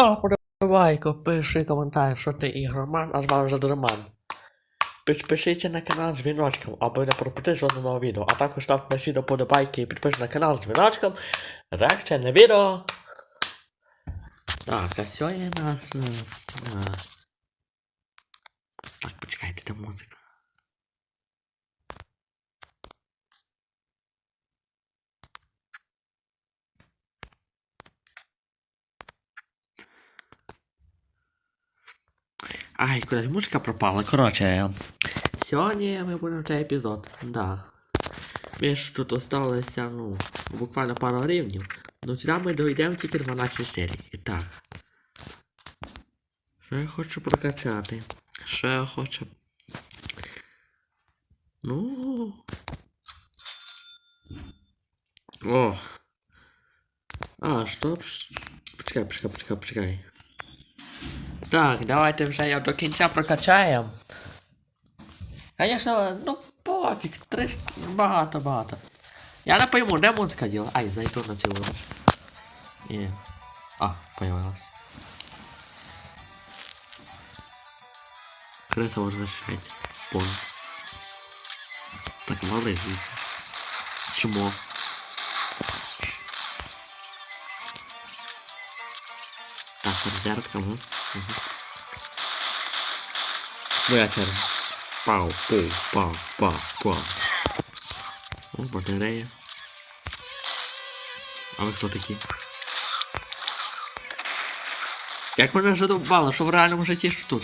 Подобайку, пиши коментар, що ти ігроман, а з вами вже Роман. Підпишіться на канал з дзвіночком, аби не пропустити жодного нового відео. А також ставте на відео подобайки і підпишіть на канал з дзвіночком. Реакція на відео. Так, а сьогодні нас... е, е, Так, почекайте, де музика. Ай, куди ж музика пропала. Коротше, сьогодні ми будемо цей епізод. Да. Ми тут осталося, ну, буквально пару рівнів. Ну сюди ми дійдемо тільки 12 серій. І так. Що я хочу прокачати? Що я хочу. Ну. О. А, стоп. Почекай, почекай, почекай, почекай. Так, давайте вже його до кінця прокачаємо. Звісно, ну пофіг, три багато багато. Я не пойму, де музика діла. Ай, зайду на цілу. Ні. А, появилась. Криса возвращайте. Пон. Так, вали звідси. Чмо. Так, розрядка, черга. Пау, пау, пау, пау, пау. О, батарея. А ви хто такі? Як мене вже довбало, що в реальному житті що тут?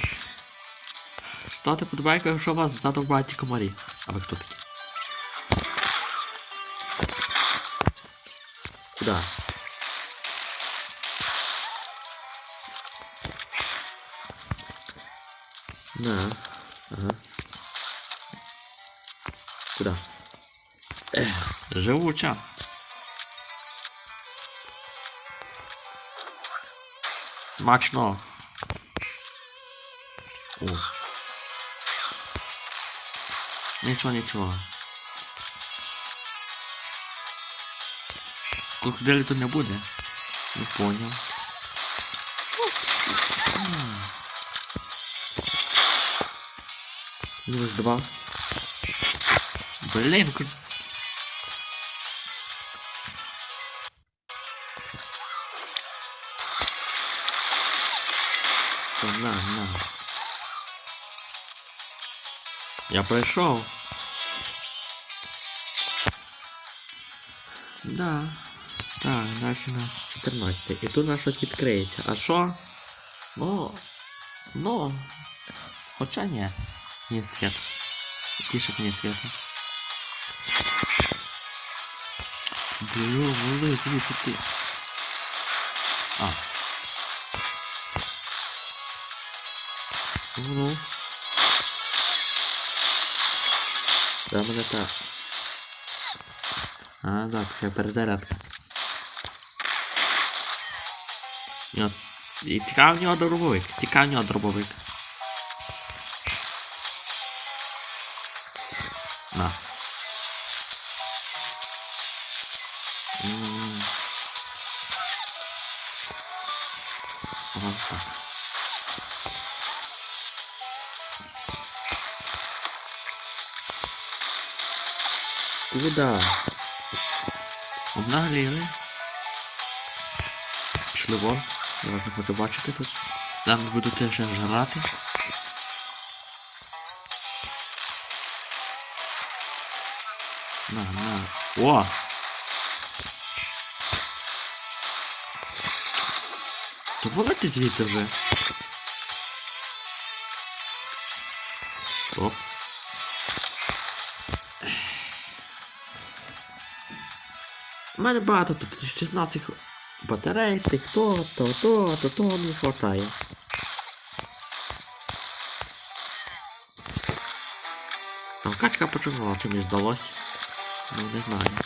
Ставте подобайку, якщо вас задовбають ті комарі. А ви хто такі? Куда? Живуча. Смачно. О. Нічого, нічого. Крокодилі тут не буде. Не понял. Мінус два. Блин, На, на. Я пройшов. Да. Так, далі на 14. І тут у нас щось відкриється. А що? Ну. Ну. Хоча ні. Ні, свет. Тише мені света. Бля, вали, звідси ти. Ну. Да, мене так. А, так, ще перезарядка. От- І тікав в нього дробовик. Тікав в нього дробовик. На. Куда? Обнагліли. Пішли вон. Я вас не хочу бачити тут. Зараз буду теж жрати. На, на. О! То валити звідси вже. У мене багато тут 16 батарей, тих то, то, то, то, то не хватає. Там качка почувала, чи мені здалось. Ну, не знаю.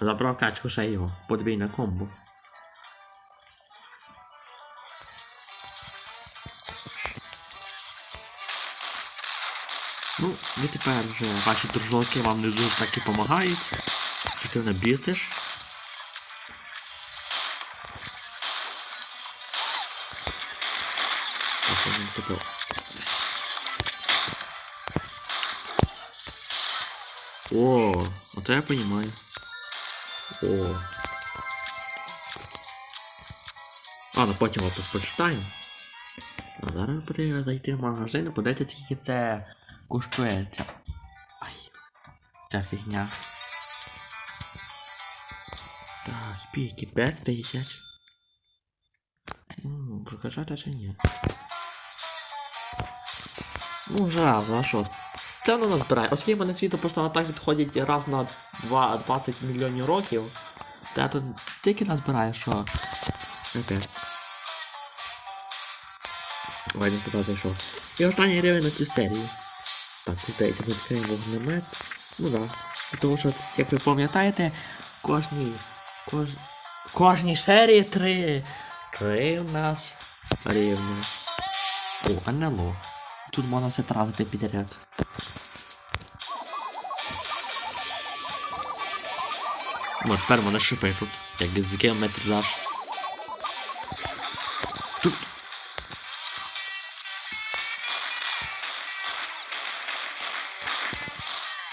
Забрав качку ще його. Подвійне комбо. Ну, ви тепер вже ваші дружки вам не дуже так і допомагають. Що ти не бісиш. О, это я понимаю. О. Ну потім опис почитаємо. А зараз буде зайти в магазин і подивитися, скільки це коштує. Ця... Ай. Ця фігня. Так, спійки 5 тисяч. Прокачати чи ні? Ну, зразу, а що? Це воно назбирає. Оскільки мене світло просто так відходять раз на 2, 20 мільйонів років, я тут тільки назбираю, що. Ой, не туди зайшов. І останній рівень на цю серію. Так, тут дайте відкриємо вогнемет. Ну да. Тому що, як ви пам'ятаєте, кожній. Кож... Кожній серії три. Три у нас рівня. О, НЛО. Тут можна все тратити підряд. О, тепер мене шипи тут, як з геометрі даш.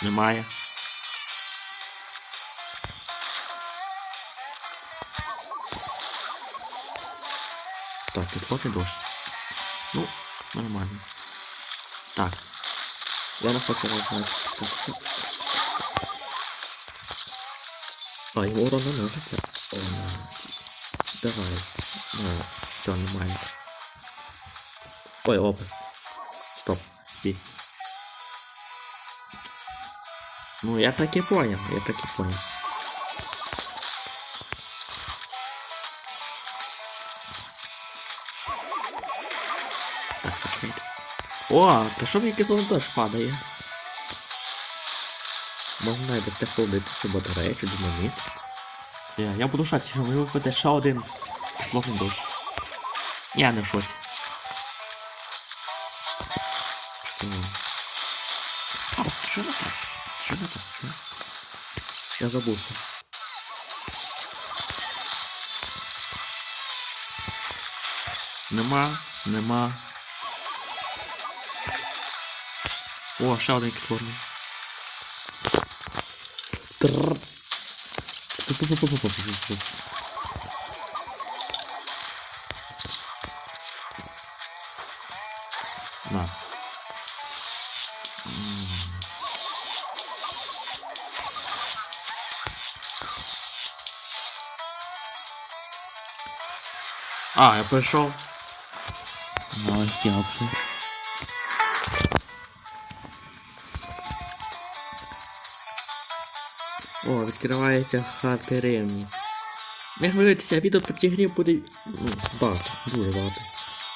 Немає. Так, підходить дощ. Ну, нормально. Так. Я не хочу? А, його урона ножиться. Давай. Ну, все, немає. Ой, опис. Стоп. Стій. Ну, я так и понял, я так и понял. Так, почекайте. О, то що мені кисло дощ падає? Можна навіть технолити цю батарею чи динаміт. Я, я буду в шоці, що ще один кислотний дощ. Я не шоці. Я забувся. Нема, нема. О, ще один кислорний. А, я прийшов. Дякую. О, відкривається хати рівні. Не хвилюйтеся, відео по цій грі буде ну, багато, дуже багато.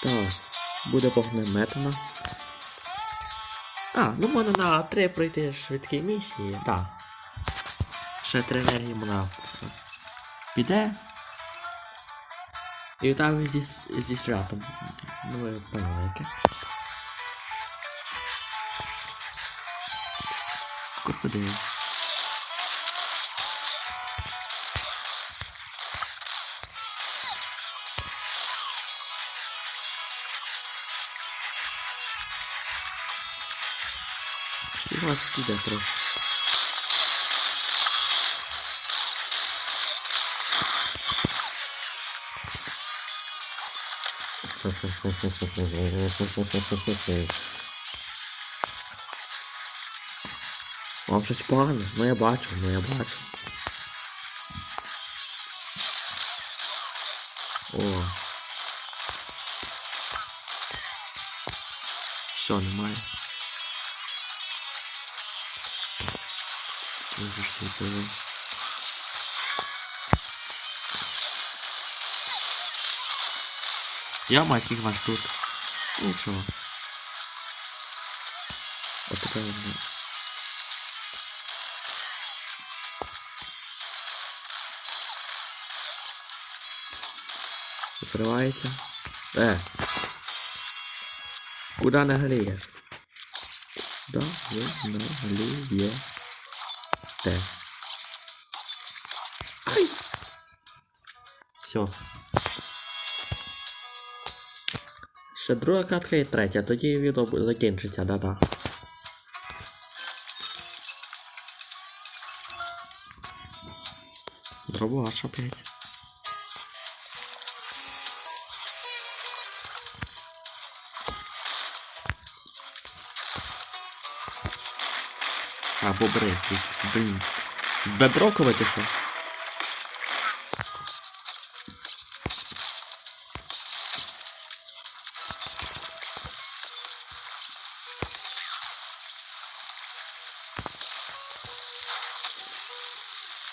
Так, буде вогнеметана. А, ну можна на три пройти швидкі місії, так. Ще три енергії можна піде. Eu tava distrato. Ah, não é palavra. Corpo dele. Que eu acho que dá pra. Вам щось погано? Ну я бачу, ну я бачу. О. Все, немає. Дуже ж Я мать скільки вас тут. Нічого. От тепер не. Закривається. Е. Куда не грієш? Вдовиновлює. Те. Ай! Все. Ще друга катка і третя, тоді відео закінчиться, да-да. Дробаш опять. А, бобри блін. Бедрокове ти що?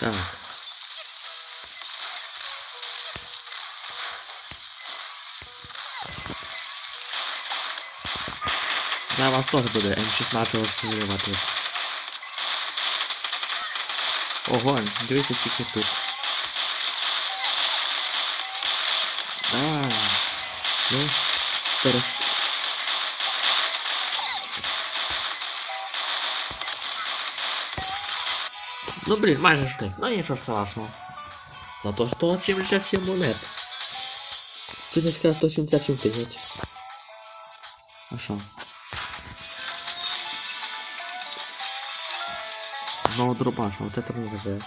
Так. Для вас теж буде М16 розстрілювати. Ого, дивіться тільки тут. А, ну, зараз. Ну блін, майже ж ти. Ну нічого страшного. Зато 177 монет. Ти не сказав 177 тисяч. А що? Знову дробаш, а от это мені везе.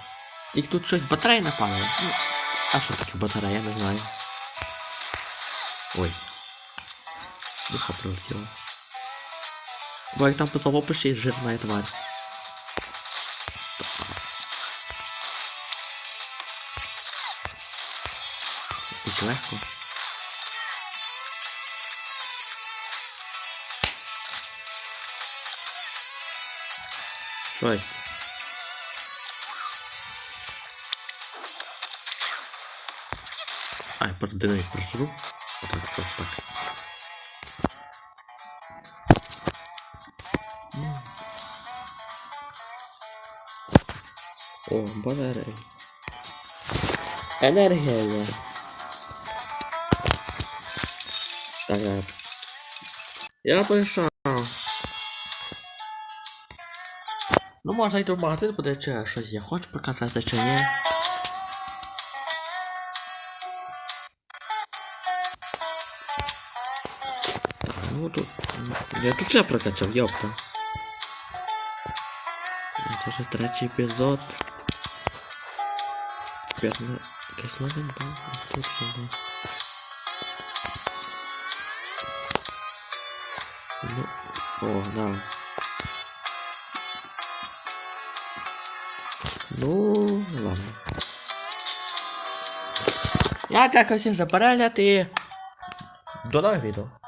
І тут щось батарея напала. Ну, а що таке батарея, я не знаю. Ой. Духа прилетіла. Бо там писав в описі жирна тварь. Якось легко. Щось. Ай, под динамик прожру. Вот так, вот так. М. О, батарея. Енергія є. Так, так. Я пішов. Ну, можна йти в магазин, буде щось я хочу показати чи ні. Так, ну тут. Я тут все прокачав, йопта. Це вже третій епізод. П'ятна... Кисла винта. Тут що Ну, да. Ну, ладно. Я дякую всім за перегляд і... До нових відео.